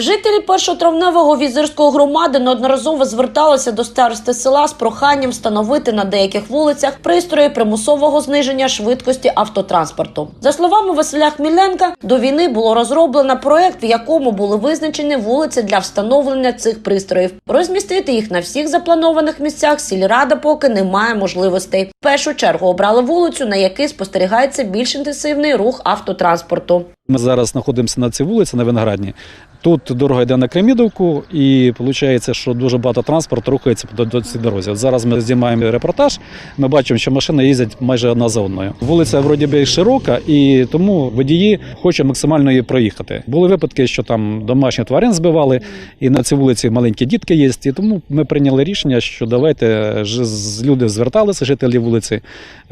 Жителі першотравневого візирської громади неодноразово зверталися до старости села з проханням встановити на деяких вулицях пристрої примусового зниження швидкості автотранспорту. За словами Василя Хміленка, до війни було розроблено проект, в якому були визначені вулиці для встановлення цих пристроїв. Розмістити їх на всіх запланованих місцях сільрада поки не має можливостей. В першу чергу обрали вулицю, на якій спостерігається більш інтенсивний рух автотранспорту. Ми зараз знаходимося на цій вулиці на Виноградній. Тут дорога йде на Кремідовку, і виходить, що дуже багато транспорту рухається до цій дорозі. От зараз ми знімаємо репортаж. Ми бачимо, що машини їздять майже одна за одною. Вулиця вроді би широка, і тому водії хочуть максимально її проїхати. Були випадки, що там домашні тварин збивали, і на цій вулиці маленькі дітки є. І тому ми прийняли рішення, що давайте люди зверталися, жителі вулиці,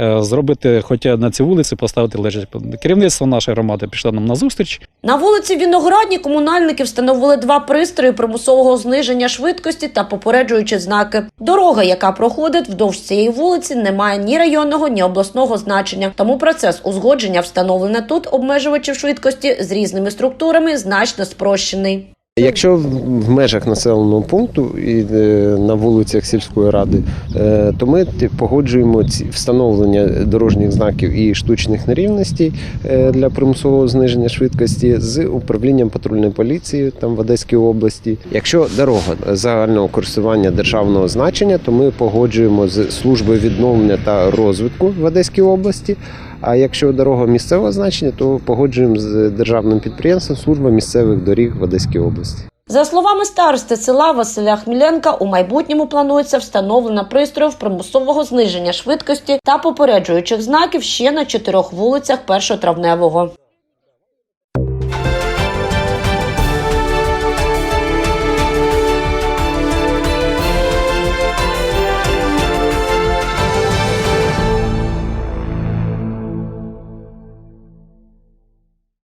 е, зробити, хоча на цій вулиці поставити лежать. Керівництво нашої громади пішло нам на зустріч. На вулиці Віноградні комунальники встановили два пристрої примусового зниження швидкості та попереджуючі знаки. Дорога, яка проходить вдовж цієї вулиці, не має ні районного, ні обласного значення. Тому процес узгодження встановлення тут обмежувачів швидкості з різними структурами значно спрощений. Якщо в- межах населеного пункту і е, на вулицях сільської ради, е, то ми погоджуємо ці встановлення дорожніх знаків і штучних нерівностей е, для примусового зниження швидкості з управлінням патрульної поліції там в Одеській області. Якщо дорога загального користування державного значення, то ми погоджуємо з службою відновлення та розвитку в Одеській області. А якщо дорога місцевого значення, то погоджуємо з державним підприємством служба місцевих доріг в Одеській області. За словами старости села Василя Хміленка, у майбутньому планується встановлення пристроїв примусового зниження швидкості та попереджуючих знаків ще на чотирьох вулицях першотравневого.